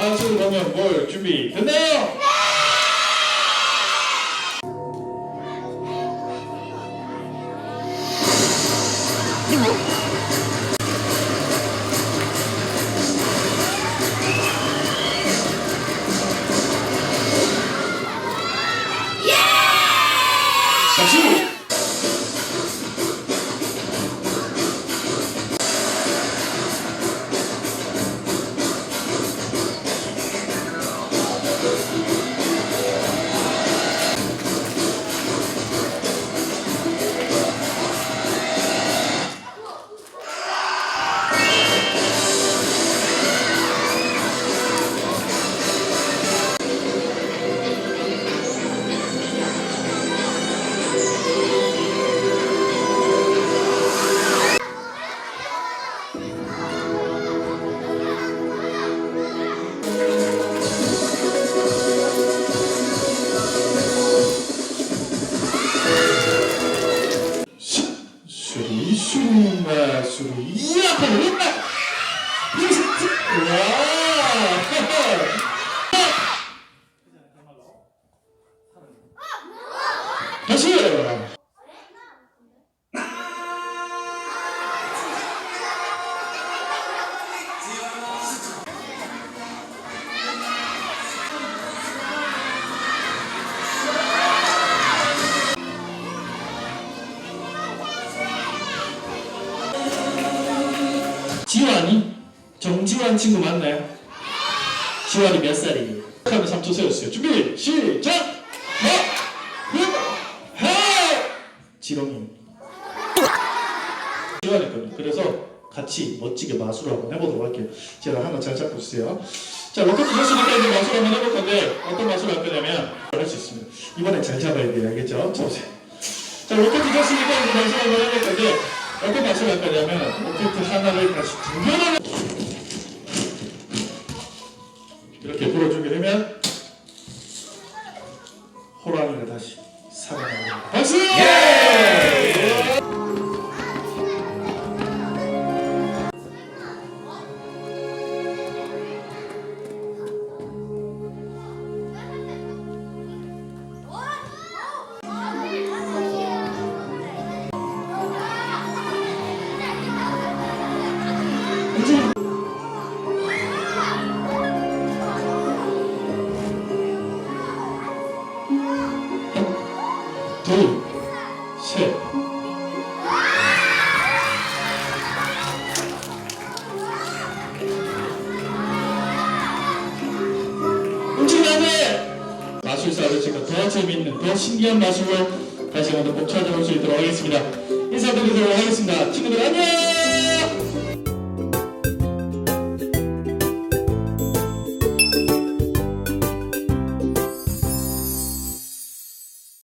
성형볼 준비 됐나요? 박 수마 수리 이야 했나? 와 다시 정지환 친구 맞나요? 지환이 몇 살이에요? 하면 3초 세웠어요. 준비 시작. 하, 후, 하. 지렁이. 지환이 거든요. 그래서 같이 멋지게 마술을 한번 해보도록 할게요. 제가 하나 잘 잡고 있어요. 자, 로켓 주셨으니까 이제 마술 한번 해볼 건데 어떤 마술을 할 거냐면 할 수 있습니다. 이번엔 잘 잡아야 돼요. 알겠죠? 잡으세요. 자, 로켓 주셨으니까 이제 마술 한번 해볼 건데 어떤 마술을 할 거냐면 로켓 하나를 다시 두 개를 이렇게 불어주게 되면 호랑이가 다시 살아납니다. 박수! 예! 둘, 셋. 돼! 마술사 아저씨가 더 재밌는, 더 신기한 마술을 다시 한번 꼭 찾아볼 수 있도록 하겠습니다. 인사드리도록 하겠습니다. 친구들 안녕!